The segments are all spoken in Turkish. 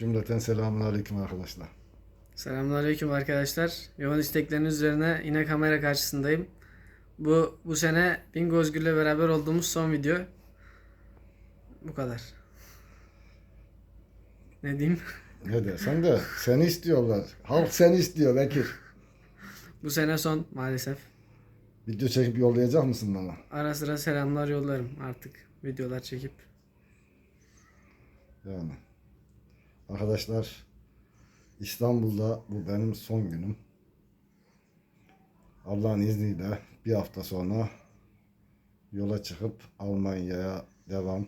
Cümleten selamun aleyküm arkadaşlar. Selamünaleyküm arkadaşlar. Yoğun istekleriniz üzerine yine kamera karşısındayım. Bu bu sene Bingo Özgür'le beraber olduğumuz son video. Bu kadar. Ne diyeyim? Ne dersen de seni istiyorlar. Halk seni istiyor Bekir. Bu sene son maalesef. Video çekip yollayacak mısın bana? Ara sıra selamlar yollarım artık. Videolar çekip. Yani. Arkadaşlar İstanbul'da bu benim son günüm. Allah'ın izniyle bir hafta sonra yola çıkıp Almanya'ya devam.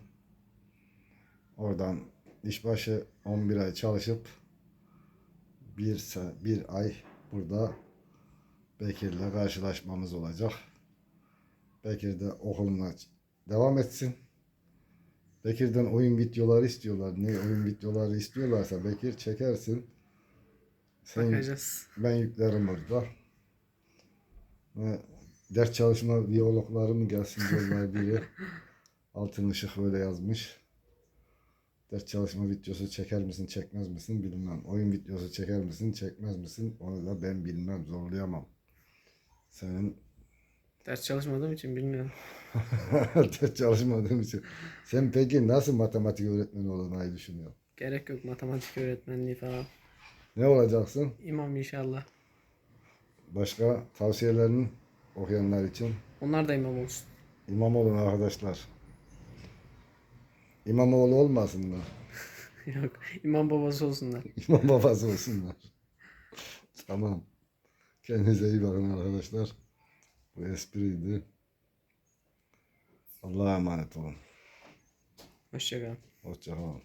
Oradan işbaşı 11 ay çalışıp bir, bir ay burada Bekir'le karşılaşmamız olacak. Bekir de okuluna devam etsin. Bekir'den oyun videoları istiyorlar. Ne oyun videoları istiyorlarsa Bekir çekersin. Sen, Bakacağız. ben yüklerim orada. Ve ders çalışma biyologları mı gelsin diyorlar biri. Altın ışık öyle yazmış. Ders çalışma videosu çeker misin çekmez misin bilmem. Oyun videosu çeker misin çekmez misin onu da ben bilmem zorlayamam. Senin Ders çalışmadığım için bilmiyorum. ders çalışmadığın için. Sen peki nasıl matematik öğretmeni olmayı düşünüyorsun? Gerek yok matematik öğretmenliği falan. Ne olacaksın? İmam inşallah. Başka tavsiyelerin okuyanlar için Onlar da imam olsun. imam olun arkadaşlar. İmamoğlu olmasın mı? yok. İmam babası olsunlar. İmam babası olsunlar. tamam. Kendinize iyi bakın arkadaşlar. Bu espriydi. Allah'a emanet olun. Hoşçakalın. Hoşçakalın.